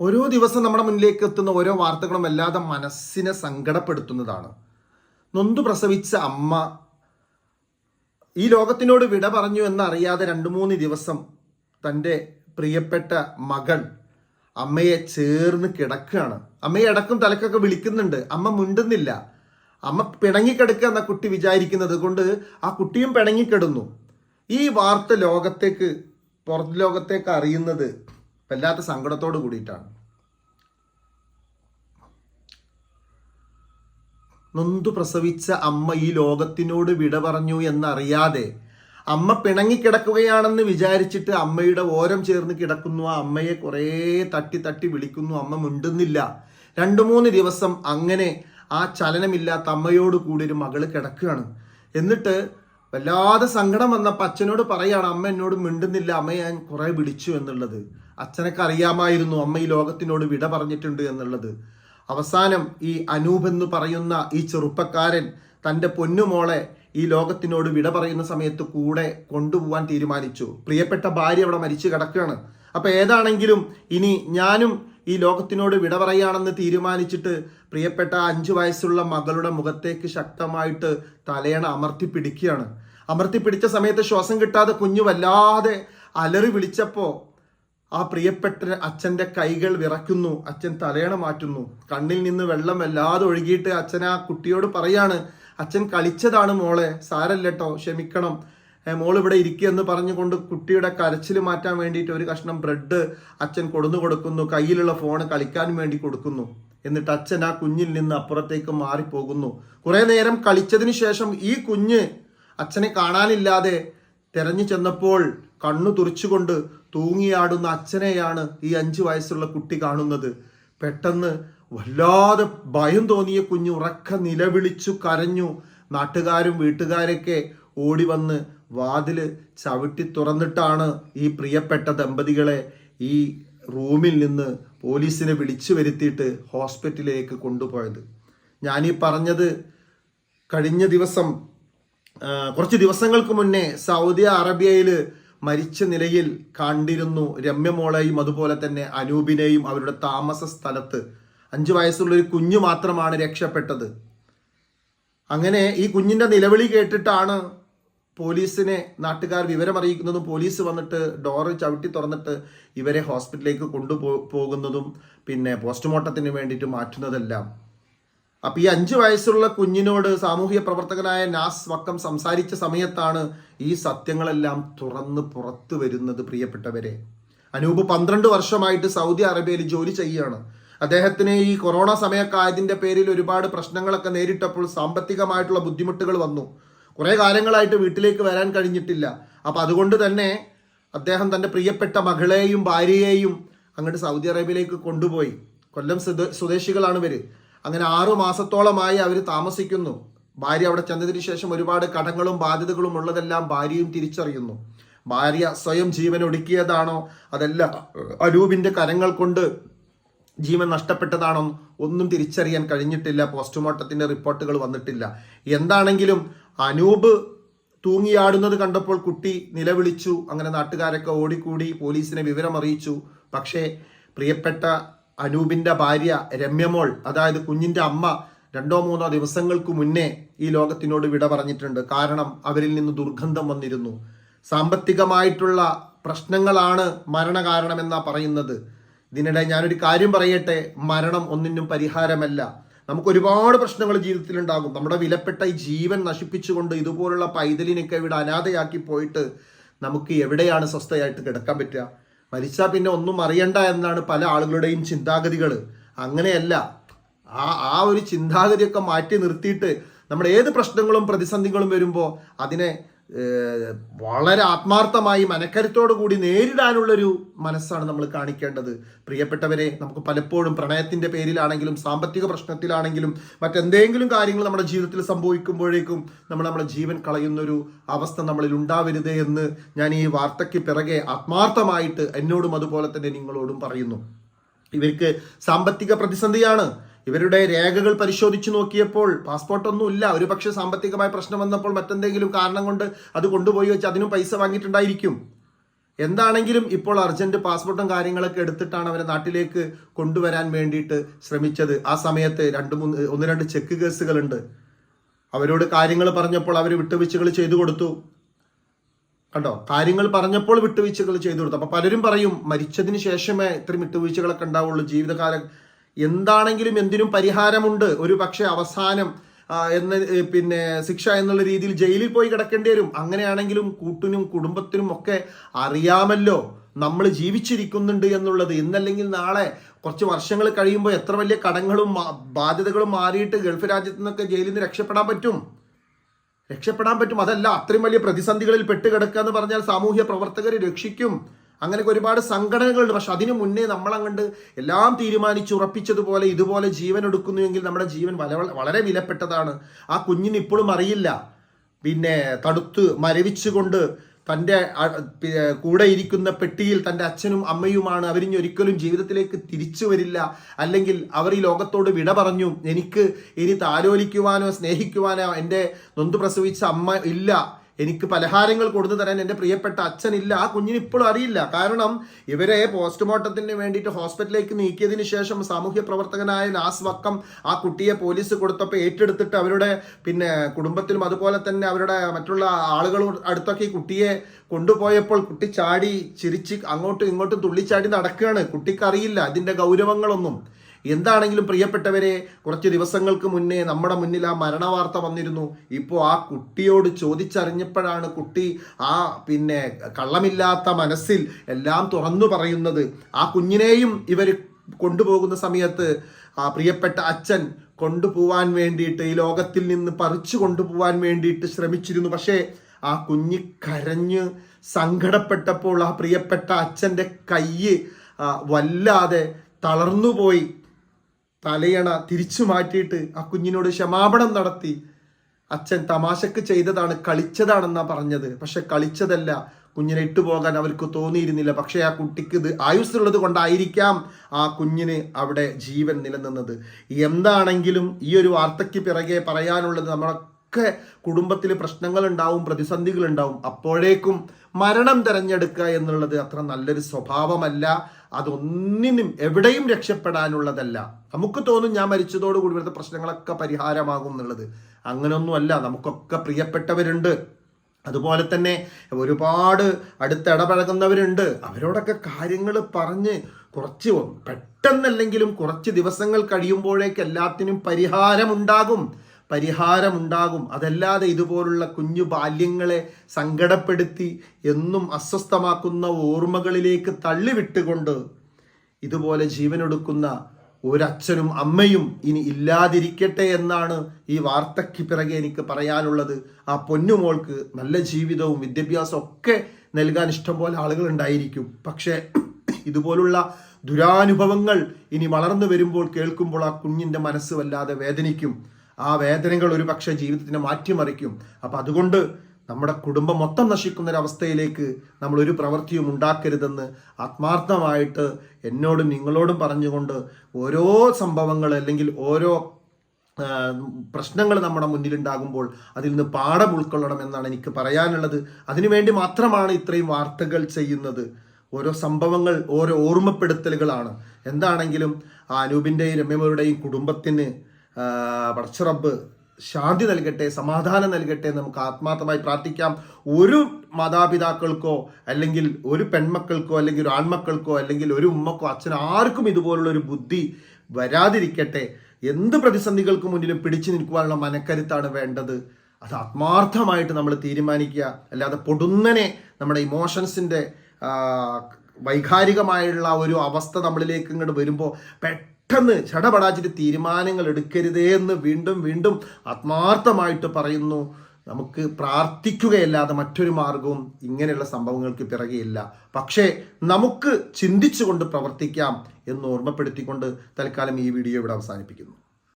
ഓരോ ദിവസം നമ്മുടെ മുന്നിലേക്ക് എത്തുന്ന ഓരോ വാർത്തകളും വല്ലാതെ മനസ്സിനെ സങ്കടപ്പെടുത്തുന്നതാണ്. നൊന്തു പ്രസവിച്ച അമ്മ ഈ ലോകത്തിനോട് വിട പറഞ്ഞു എന്നറിയാതെ രണ്ടു മൂന്ന് ദിവസം തന്റെ പ്രിയപ്പെട്ട മകൾ അമ്മയെ ചേർന്ന് കിടക്കുകയാണ്. അമ്മയെ അടക്കം തലക്കൊക്കെ വിളിക്കുന്നുണ്ട്. അമ്മ മുണ്ടുന്നില്ല. അമ്മ പിണങ്ങിക്കിടക്കുക എന്ന കുട്ടി വിചാരിക്കുന്നത്. കൊണ്ട് ആ കുട്ടിയും പിണങ്ങിക്കിടുന്നു. ഈ വാർത്ത ലോകത്തേക്ക് പുറത്ത് ലോകത്തേക്ക് അറിയുന്നത് വല്ലാത്ത സങ്കടത്തോട് കൂടിയിട്ടാണ്. നൊന്തു പ്രസവിച്ച അമ്മ ഈ ലോകത്തിനോട് വിട പറഞ്ഞു എന്നറിയാതെ അമ്മ പിണങ്ങിക്കിടക്കുകയാണെന്ന് വിചാരിച്ചിട്ട് അമ്മയുടെ ഓരം ചേർന്ന് കിടക്കുന്നു. ആ അമ്മയെ കുറേ തട്ടി തട്ടി വിളിക്കുന്നു. അമ്മ മുണ്ടുന്നില്ല. രണ്ടു മൂന്ന് ദിവസം അങ്ങനെ ആ ചലനമില്ലാത്ത അമ്മയോട് കൂടി ഒരു മകൾ കിടക്കുകയാണ്. എന്നിട്ട് വല്ലാതെ സങ്കടം വന്നപ്പോൾ അച്ഛനോട് പറയാണ് അമ്മ എന്നോട് മിണ്ടുന്നില്ല. അമ്മ ഞാൻ കുറേ വിളിച്ചു എന്നുള്ളത്. അച്ഛനൊക്കെ അറിയാമായിരുന്നു അമ്മ ഈ ലോകത്തിനോട് വിട പറഞ്ഞിട്ടുണ്ട് എന്നുള്ളത്. അവസാനം ഈ അനൂപ് എന്ന് പറയുന്ന ഈ ചെറുപ്പക്കാരൻ തന്റെ പൊന്നുമോളെ ഈ ലോകത്തിനോട് വിട പറയുന്ന സമയത്ത് കൂടെ കൊണ്ടുപോകാൻ തീരുമാനിച്ചു. പ്രിയപ്പെട്ട ഭാര്യ അവിടെ മരിച്ചു കിടക്കുകയാണ്. അപ്പോൾ ഏതാണെങ്കിലും ഇനി ഞാനും ഈ ലോകത്തിനോട് വിട പറയാണെന്ന് തീരുമാനിച്ചിട്ട് പ്രിയപ്പെട്ട അഞ്ചു വയസ്സുള്ള മകളുടെ മുഖത്തേക്ക് ശക്തമായിട്ട് തലയണ അമർത്തി പിടിക്കുകയാണ്. അമർത്തി പിടിച്ച സമയത്ത് ശ്വാസം കിട്ടാതെ കുഞ്ഞു വല്ലാതെ അലറി വിളിച്ചപ്പോ ആ പ്രിയപ്പെട്ട അച്ഛന്റെ കൈകൾ വിറയ്ക്കുന്നു അച്ഛൻ തലയണ മാറ്റുന്നു. കണ്ണിൽ നിന്ന് വെള്ളം വല്ലാതെ ഒഴുകിയിട്ട് അച്ഛൻ ആ കുട്ടിയോട് പറയാണ് അച്ഛൻ കളിച്ചതാണ് മോളെ സാരല്ലട്ടോ ക്ഷമിക്കണം. മോൾ ഇവിടെ ഇരിക്കുക എന്ന് പറഞ്ഞുകൊണ്ട് കുട്ടിയുടെ കരച്ചിൽ മാറ്റാൻ വേണ്ടിയിട്ട് ഒരു കഷ്ണം ബ്രെഡ് അച്ഛൻ കൊടുന്നു കൊടുക്കുന്നു കയ്യിലുള്ള ഫോൺ കളിക്കാൻ വേണ്ടി കൊടുക്കുന്നു. എന്നിട്ട് അച്ഛൻ ആ കുഞ്ഞിൽ നിന്ന് അപ്പുറത്തേക്ക് മാറിപ്പോകുന്നു. കുറേ നേരം കളിച്ചതിന് ശേഷം ഈ കുഞ്ഞ് അച്ഛനെ കാണാനില്ലാതെ തെരഞ്ഞു ചെന്നപ്പോൾ കണ്ണു തുറിച്ചുകൊണ്ട് തൂങ്ങിയാടുന്ന അച്ഛനെയാണ് ഈ അഞ്ചു വയസ്സുള്ള കുട്ടി കാണുന്നത്. പെട്ടെന്ന് വല്ലാതെ ഭയം തോന്നിയ കുഞ്ഞു ഉറക്ക നിലവിളിച്ചു കരഞ്ഞു. നാട്ടുകാരും വീട്ടുകാരൊക്കെ ഓടി വന്ന് വാതിൽ ചവിട്ടി തുറന്നിട്ടാണ് ഈ പ്രിയപ്പെട്ട ദമ്പതികളെ ഈ റൂമിൽ നിന്ന് പോലീസിനെ വിളിച്ചു വരുത്തിയിട്ട് ഹോസ്പിറ്റലിലേക്ക് കൊണ്ടുപോയത്. ഞാനീ പറഞ്ഞത് കഴിഞ്ഞ ദിവസം കുറച്ച് ദിവസങ്ങൾക്ക് മുന്നേ സൗദി അറേബ്യയിൽ മരിച്ച നിലയിൽ കണ്ടിരുന്നു രമ്യമോളെയും അതുപോലെ തന്നെ അനൂപിനെയും അവരുടെ താമസ സ്ഥലത്ത്. അഞ്ചു വയസ്സുള്ള ഒരു കുഞ്ഞു മാത്രമാണ് രക്ഷപ്പെട്ടത്. അങ്ങനെ ഈ കുഞ്ഞിന്റെ നിലവിളി കേട്ടിട്ടാണ് പോലീസിനെ നാട്ടുകാർ വിവരമറിയിക്കുന്നതും പോലീസ് വന്നിട്ട് ഡോറ് ചവിട്ടി തുറന്നിട്ട് ഇവരെ ഹോസ്പിറ്റലിലേക്ക് കൊണ്ടുപോ പോകുന്നതും പിന്നെ പോസ്റ്റ്മോർട്ടത്തിന് വേണ്ടിയിട്ട് മാറ്റുന്നതെല്ലാം. അപ്പൊ ഈ അഞ്ചു വയസ്സുള്ള കുഞ്ഞിനോട് സാമൂഹ്യ പ്രവർത്തകനായ നാസ് വക്കം സംസാരിച്ച സമയത്താണ് ഈ സത്യങ്ങളെല്ലാം തുറന്ന് പുറത്തു വരുന്നത് പ്രിയപ്പെട്ടവരെ. അനൂപ് പന്ത്രണ്ട് വർഷമായിട്ട് സൗദി അറേബ്യയിൽ ജോലി ചെയ്യുകയാണ്. അദ്ദേഹത്തിന് ഈ കൊറോണ സമയക്കായതിന്റെ പേരിൽ ഒരുപാട് പ്രശ്നങ്ങളൊക്കെ നേരിട്ടപ്പോൾ സാമ്പത്തികമായിട്ടുള്ള ബുദ്ധിമുട്ടുകൾ വന്നു. കുറേ കാലങ്ങളായിട്ട് വീട്ടിലേക്ക് വരാൻ കഴിഞ്ഞിട്ടില്ല. അപ്പൊ അതുകൊണ്ട് തന്നെ അദ്ദേഹം തന്റെ പ്രിയപ്പെട്ട മകളെയും ഭാര്യയെയും അങ്ങോട്ട് സൗദി അറേബ്യയിലേക്ക് കൊണ്ടുപോയി. കൊല്ലം സ്വദേശികളാണ് ഇവർ. അങ്ങനെ ആറു മാസത്തോളമായി അവർ താമസിക്കുന്നു. ഭാര്യ അവിടെ ചെന്നതിന് ശേഷം ഒരുപാട് കടങ്ങളും ബാധ്യതകളും ഉള്ളതെല്ലാം ഭാര്യയും തിരിച്ചറിയുന്നു. ഭാര്യ സ്വയം ജീവൻ ഒടുക്കിയതാണോ? അതല്ല അരൂപിന്റെ കരങ്ങൾ കൊണ്ട് ജീവൻ നഷ്ടപ്പെട്ടതാണോ? ഒന്നും തിരിച്ചറിയാൻ കഴിഞ്ഞിട്ടില്ല. പോസ്റ്റ്മോർട്ടത്തിന്റെ റിപ്പോർട്ടുകൾ വന്നിട്ടില്ല. എന്താണെങ്കിലും അനൂപ് തൂങ്ങിയാടുന്നത് കണ്ടപ്പോൾ കുട്ടി നിലവിളിച്ചു. അങ്ങനെ നാട്ടുകാരൊക്കെ ഓടിക്കൂടി പോലീസിനെ വിവരം അറിയിച്ചു പക്ഷേ പ്രിയപ്പെട്ട അനൂപിന്റെ ഭാര്യ രമ്യമോൾ അതായത് കുഞ്ഞിന്റെ അമ്മ രണ്ടോ മൂന്നോ ദിവസങ്ങൾക്ക് മുന്നേ ഈ ലോകത്തിനോട് വിട പറഞ്ഞിട്ടുണ്ട്. കാരണം അവരിൽ നിന്ന് ദുർഗന്ധം വന്നിരുന്നു. സാമ്പത്തികമായിട്ടുള്ള പ്രശ്നങ്ങളാണ് മരണകാരണമെന്നാ പറയുന്നത്. ഇതിനിടെ ഞാനൊരു കാര്യം പറയട്ടെ മരണം ഒന്നിനും പരിഹാരമല്ല. നമുക്ക് ഒരുപാട് പ്രശ്നങ്ങൾ ജീവിതത്തിൽ ഉണ്ടാകും നമ്മുടെ വിലപ്പെട്ട ഈ ജീവൻ നശിപ്പിച്ചുകൊണ്ട് ഇതുപോലുള്ള പൈതലിനൊക്കെ ഇവിടെ അനാഥയാക്കി പോയിട്ട് നമുക്ക് എവിടെയാണ് സ്വസ്ഥയായിട്ട് കിടക്കാൻ പറ്റുക? മരിച്ചാൽ പിന്നെ ഒന്നും അറിയണ്ട എന്നാണ് പല ആളുകളുടെയും ചിന്താഗതികൾ അങ്ങനെയല്ല. ആ ആ ഒരു ചിന്താഗതിയൊക്കെ മാറ്റി നിർത്തിയിട്ട് നമ്മുടെ ഏത് പ്രശ്നങ്ങളും പ്രതിസന്ധികളും വരുമ്പോൾ അതിനെ വളരെ ആത്മാർത്ഥമായി മനക്കരുത്തോടു കൂടി നേരിടാനുള്ളൊരു മനസ്സാണ് നമ്മൾ കാണിക്കേണ്ടത്. പ്രിയപ്പെട്ടവരെ നമുക്ക് പലപ്പോഴും പ്രണയത്തിന്റെ പേരിലാണെങ്കിലും സാമ്പത്തിക പ്രശ്നത്തിലാണെങ്കിലും മറ്റെന്തെങ്കിലും കാര്യങ്ങൾ നമ്മുടെ ജീവിതത്തിൽ സംഭവിക്കുമ്പോഴേക്കും നമ്മൾ നമ്മുടെ ജീവൻ കളയുന്നൊരു അവസ്ഥ നമ്മളിൽ ഉണ്ടാവരുത് എന്ന് ഞാൻ ഈ വാർത്തയ്ക്ക് പിറകെ ആത്മാർത്ഥമായിട്ട് എന്നോടും അതുപോലെ തന്നെ നിങ്ങളോടും പറയുന്നു. ഇവർക്ക് സാമ്പത്തിക പ്രതിസന്ധിയാണ്. ഇവരുടെ രേഖകൾ പരിശോധിച്ചു നോക്കിയപ്പോൾ പാസ്പോർട്ട് ഒന്നും ഇല്ല ഒരു പക്ഷേ സാമ്പത്തികമായ പ്രശ്നം വന്നപ്പോൾ മറ്റെന്തെങ്കിലും കാരണം കൊണ്ട് അത് കൊണ്ടുപോയി വെച്ച് അതിനും പൈസ വാങ്ങിയിട്ടുണ്ടായിരിക്കും. എന്താണെങ്കിലും ഇപ്പോൾ അർജന്റ് പാസ്പോർട്ടും കാര്യങ്ങളൊക്കെ എടുത്തിട്ടാണ് അവരെ നാട്ടിലേക്ക് കൊണ്ടുവരാൻ വേണ്ടിയിട്ട് ശ്രമിച്ചത്. ആ സമയത്ത് രണ്ട് മൂന്ന് ഒന്ന് രണ്ട് ചെക്ക് കേസുകളുണ്ട്. അവരോട് കാര്യങ്ങൾ പറഞ്ഞപ്പോൾ അവർ വിട്ടുവീഴ്ചകൾ ചെയ്തു കൊടുത്തു. കണ്ടോ? കാര്യങ്ങൾ പറഞ്ഞപ്പോൾ വിട്ടുവീഴ്ചകൾ ചെയ്തു കൊടുത്തു. അപ്പൊ പലരും പറയും മരിച്ചതിന് ശേഷമേ ഇത്രയും വിട്ടുവീഴ്ചകളൊക്കെ ഉണ്ടാവുള്ളൂ. ജീവിതകാലം എന്താണെങ്കിലും എന്തിനും പരിഹാരമുണ്ട്. ഒരു പക്ഷേ അവസാനം എന്ന് പിന്നെ ശിക്ഷ എന്നുള്ള രീതിയിൽ ജയിലിൽ പോയി കിടക്കേണ്ടി വരും. അങ്ങനെയാണെങ്കിലും കൂട്ടിനും കുടുംബത്തിനും ഒക്കെ അറിയാമല്ലോ നമ്മൾ ജീവിച്ചിരിക്കുന്നുണ്ട് എന്നുള്ളത്. ഇന്നല്ലെങ്കിൽ നാളെ കുറച്ച് വർഷങ്ങൾ കഴിയുമ്പോൾ എത്ര വലിയ കടങ്ങളും ബാധ്യതകളും മാറിയിട്ട് ഗൾഫ് രാജ്യത്തു നിന്നൊക്കെ ജയിലിൽ നിന്ന് രക്ഷപ്പെടാൻ പറ്റും? രക്ഷപ്പെടാൻ പറ്റും. അതല്ല അത്രയും വലിയ പ്രതിസന്ധികളിൽ പെട്ടുകിടക്കുക എന്ന് പറഞ്ഞാൽ സാമൂഹ്യ പ്രവർത്തകർ രക്ഷിക്കും. അങ്ങനെയൊക്കെ ഒരുപാട് സംഘടനകളുണ്ട്. പക്ഷെ അതിനു മുന്നേ നമ്മൾ അങ്ങണ്ട് എല്ലാം തീരുമാനിച്ച് ഉറപ്പിച്ചതുപോലെ ഇതുപോലെ ജീവൻ എടുക്കുന്നുവെങ്കിൽ നമ്മുടെ ജീവൻ വളരെ വിലപ്പെട്ടതാണ്. ആ കുഞ്ഞിന് ഇപ്പോഴും അറിയില്ല. പിന്നെ തടുത്ത് മരവിച്ചുകൊണ്ട് തന്റെ കൂടെ ഇരിക്കുന്ന പെട്ടിയിൽ തന്റെ അച്ഛനും അമ്മയുമാണ്. അവരിഞ്ഞ് ഒരിക്കലും ജീവിതത്തിലേക്ക് തിരിച്ചു വരില്ല. അല്ലെങ്കിൽ അവർ ഈ ലോകത്തോട് വിട പറഞ്ഞു എനിക്ക് ഇനി താലോലിക്കുവാനോ സ്നേഹിക്കുവാനോ എന്റെ നൊന്തു പ്രസവിച്ച അമ്മ ഇല്ല. എനിക്ക് പലഹാരങ്ങൾ കൊടുത്തു തരാൻ എന്റെ പ്രിയപ്പെട്ട അച്ഛനില്ല. ആ കുഞ്ഞിന് ഇപ്പോഴും അറിയില്ല. കാരണം ഇവരെ പോസ്റ്റ്മോർട്ടത്തിന് വേണ്ടിയിട്ട് ഹോസ്പിറ്റലിലേക്ക് നീക്കിയതിന് ശേഷം സാമൂഹ്യ പ്രവർത്തകനായ നാസ് വക്കം ആ കുട്ടിയെ പോലീസ് കൊടുത്തപ്പോൾ ഏറ്റെടുത്തിട്ട് അവരുടെ പിന്നെ കുടുംബത്തിലും അതുപോലെ തന്നെ അവരുടെ മറ്റുള്ള ആളുകളും അടുത്തൊക്കെ ഈ കുട്ടിയെ കൊണ്ടുപോയപ്പോൾ കുട്ടി ചാടി ചിരിച്ച് അങ്ങോട്ടും ഇങ്ങോട്ടും തുള്ളിച്ചാടി നടക്കുകയാണ്. കുട്ടിക്കറിയില്ല. അതിന്റെ ഗൗരവങ്ങളൊന്നും. എന്താണെങ്കിലും പ്രിയപ്പെട്ടവരെ കുറച്ച് ദിവസങ്ങൾക്ക് മുന്നേ നമ്മുടെ മുന്നിൽ ആ മരണവാർത്ത വന്നിരുന്നു. ഇപ്പോൾ ആ കുട്ടിയോട് ചോദിച്ചറിഞ്ഞപ്പോഴാണ് കുട്ടി ആ പിന്നെ കള്ളമില്ലാത്ത മനസ്സിൽ എല്ലാം തുറന്നു പറയുന്നത്. ആ കുഞ്ഞിനെയും ഇവർ കൊണ്ടുപോകുന്ന സമയത്ത് ആ പ്രിയപ്പെട്ട അച്ഛൻ കൊണ്ടുപോവാൻ വേണ്ടിയിട്ട് ഈ ലോകത്തിൽ നിന്ന് പറിച്ചു കൊണ്ടുപോവാൻ വേണ്ടിയിട്ട് ശ്രമിച്ചിരുന്നു. പക്ഷേ ആ കുഞ്ഞ് കരഞ്ഞ് സങ്കടപ്പെട്ടപ്പോൾ ആ പ്രിയപ്പെട്ട അച്ഛന്റെ കയ്യ് വല്ലാതെ തളർന്നുപോയി. തലയണ തിരിച്ചു മാറ്റിയിട്ട് ആ കുഞ്ഞിനോട് ക്ഷമാപണം നടത്തി. അച്ഛൻ തമാശക്ക് ചെയ്തതാണ് കളിച്ചതാണെന്നാ പറഞ്ഞത്. പക്ഷെ കളിച്ചതല്ല. കുഞ്ഞിനെ ഇട്ടുപോകാൻ അവർക്ക് തോന്നിയിരുന്നില്ല. പക്ഷേ ആ കുട്ടിക്ക് ഇത് ആയുസ്സുള്ളത് കൊണ്ടായിരിക്കാം ആ കുഞ്ഞിന് അവിടെ ജീവൻ നിലനിന്നത്. എന്താണെങ്കിലും ഈ ഒരു വാർത്തയ്ക്ക് പിറകെ പറയാനുള്ളത് നമ്മളൊക്കെ കുടുംബത്തിൽ പ്രശ്നങ്ങൾ ഉണ്ടാവും പ്രതിസന്ധികൾ ഉണ്ടാവും അപ്പോഴേക്കും മരണം തിരഞ്ഞെടുക്കുക എന്നുള്ളത് അത്ര നല്ലൊരു സ്വഭാവമല്ല. അതൊന്നിനും എവിടെയും രക്ഷപ്പെടാനുള്ളതല്ല. നമുക്ക് തോന്നും ഞാൻ മരിച്ചതോടുകൂടി ഇവിടുത്തെ പ്രശ്നങ്ങളൊക്കെ പരിഹാരമാകും എന്നുള്ളത്. അങ്ങനെയൊന്നുമല്ല നമുക്കൊക്കെ പ്രിയപ്പെട്ടവരുണ്ട്. അതുപോലെ തന്നെ ഒരുപാട് അടുത്ത് ഇടപഴകുന്നവരുണ്ട്. അവരോടൊക്കെ കാര്യങ്ങൾ പറഞ്ഞ് കുറച്ച് പെട്ടെന്നല്ലെങ്കിലും കുറച്ച് ദിവസങ്ങൾ കഴിയുമ്പോഴേക്ക് എല്ലാത്തിനും പരിഹാരമുണ്ടാകും. പരിഹാരമുണ്ടാകും. അതല്ലാതെ ഇതുപോലുള്ള കുഞ്ഞു ബാല്യങ്ങളെ സങ്കടപ്പെടുത്തി എന്നും അസ്വസ്ഥമാക്കുന്ന ഓർമ്മകളിലേക്ക് തള്ളിവിട്ടുകൊണ്ട് ഇതുപോലെ ജീവനൊടുക്കുന്ന ഒരച്ഛനും അമ്മയും ഇനി ഇല്ലാതിരിക്കട്ടെ എന്നാണ് ഈ വാർത്തയ്ക്ക് പിറകെ എനിക്ക് പറയാനുള്ളത്. ആ പൊന്നുമോൾക്ക് നല്ല ജീവിതവും വിദ്യാഭ്യാസവും ഒക്കെ നൽകാൻ ഇഷ്ടംപോലെ ആളുകൾ ഉണ്ടായിരിക്കും. പക്ഷേ ഇതുപോലുള്ള ദുരാനുഭവങ്ങൾ ഇനി വളർന്നു വരുമ്പോൾ കേൾക്കുമ്പോൾ ആ കുഞ്ഞിന്റെ മനസ്സ് വല്ലാതെ വേദനിക്കും. ആ വേദനകൾ ഒരു പക്ഷേ ജീവിതത്തിനെ മാറ്റിമറിക്കും. അപ്പം അതുകൊണ്ട് നമ്മുടെ കുടുംബം മൊത്തം നശിക്കുന്ന അവസ്ഥയിലേക്ക് നമ്മൾ ഒരു പ്രവൃത്തിയും ഉണ്ടാക്കരുതെന്ന് ആത്മാർത്ഥമായിട്ട് എന്നോടും നിങ്ങളോടും പറഞ്ഞുകൊണ്ട് ഓരോ സംഭവങ്ങൾ അല്ലെങ്കിൽ ഓരോ പ്രശ്നങ്ങൾ നമ്മുടെ മുന്നിലുണ്ടാകുമ്പോൾ അതിൽ നിന്ന് പാഠം ഉൾക്കൊള്ളണം എന്നാണ് എനിക്ക് പറയാനുള്ളത്. അതിനുവേണ്ടി മാത്രമാണ് ഇത്രയും വാർത്തകൾ ചെയ്യുന്നത്. ഓരോ സംഭവങ്ങൾ ഓരോ ഓർമ്മപ്പെടുത്തലുകളാണ്. എന്താണെങ്കിലും ആ അനൂപിന്റെയും രമ്യമകളുടെയും കുടുംബത്തിന് ആ, പടച്ചറബ്ബ് ശാന്തി നൽകട്ടെ സമാധാനം നൽകട്ടെ നമുക്ക് ആത്മാർത്ഥമായി പ്രാർത്ഥിക്കാം. ഒരു മാതാപിതാക്കൾക്കോ അല്ലെങ്കിൽ ഒരു പെൺമക്കൾക്കോ അല്ലെങ്കിൽ ഒരു ആൺമക്കൾക്കോ അല്ലെങ്കിൽ ഒരു ഉമ്മക്കോ അച്ഛൻ ആർക്കും ഇതുപോലുള്ള ഒരു ബുദ്ധി വരാതിരിക്കട്ടെ. എന്ത് പ്രതിസന്ധികൾക്ക് മുന്നിലും പിടിച്ചു നിൽക്കുവാനുള്ള മനക്കരുത്താണ് വേണ്ടത്. അത് ആത്മാർത്ഥമായിട്ട് നമ്മൾ തീരുമാനിക്കുക. അല്ലാതെ പൊടുന്നനെ നമ്മുടെ ഇമോഷൻസിന്റെ വൈകാരികമായുള്ള ഒരു അവസ്ഥ നമ്മളിലേക്ക് ഇങ്ങോട്ട് വരുമ്പോൾ പെട്ടെന്ന് ചടപടാച്ചിട്ട് തീരുമാനങ്ങൾ എടുക്കരുതേ എന്ന് വീണ്ടും വീണ്ടും ആത്മാർത്ഥമായിട്ട് പറയുന്നു. നമുക്ക് പ്രാർത്ഥിക്കുകയല്ലാതെ മറ്റൊരു മാർഗവും ഇങ്ങനെയുള്ള സംഭവങ്ങൾക്ക് പിറകെയില്ല. പക്ഷേ നമുക്ക് ചിന്തിച്ചുകൊണ്ട് പ്രവർത്തിക്കാം എന്ന് ഓർമ്മപ്പെടുത്തിക്കൊണ്ട് തൽക്കാലം ഈ വീഡിയോ ഇവിടെ അവസാനിപ്പിക്കുന്നു.